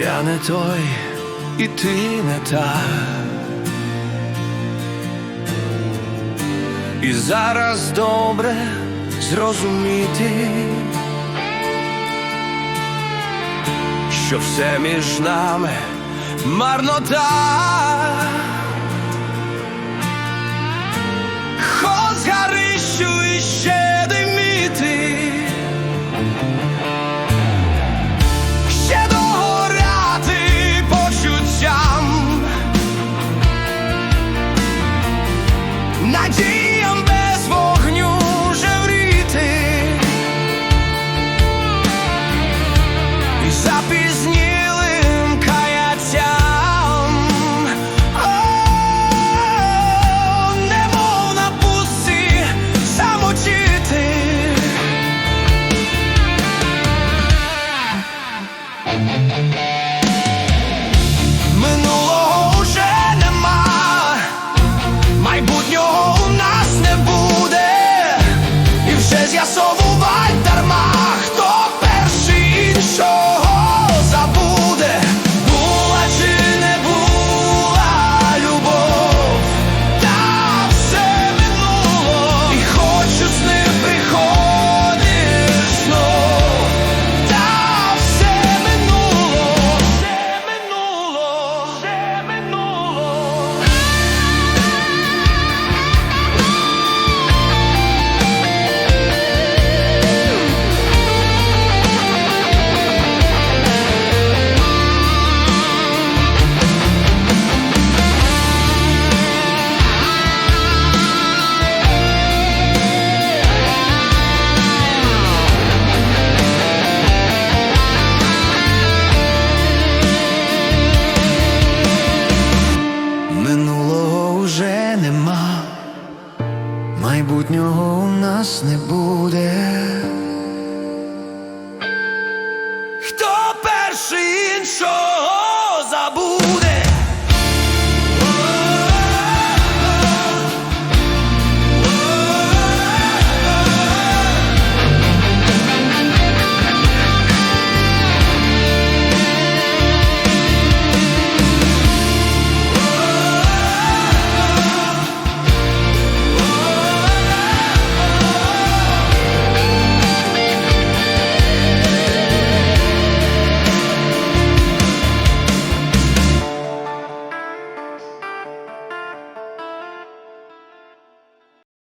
Я не той, і ти не та. І зараз добре зрозуміти, що все між нами марнота. минулого уже нема, майбутнього у нас не буде.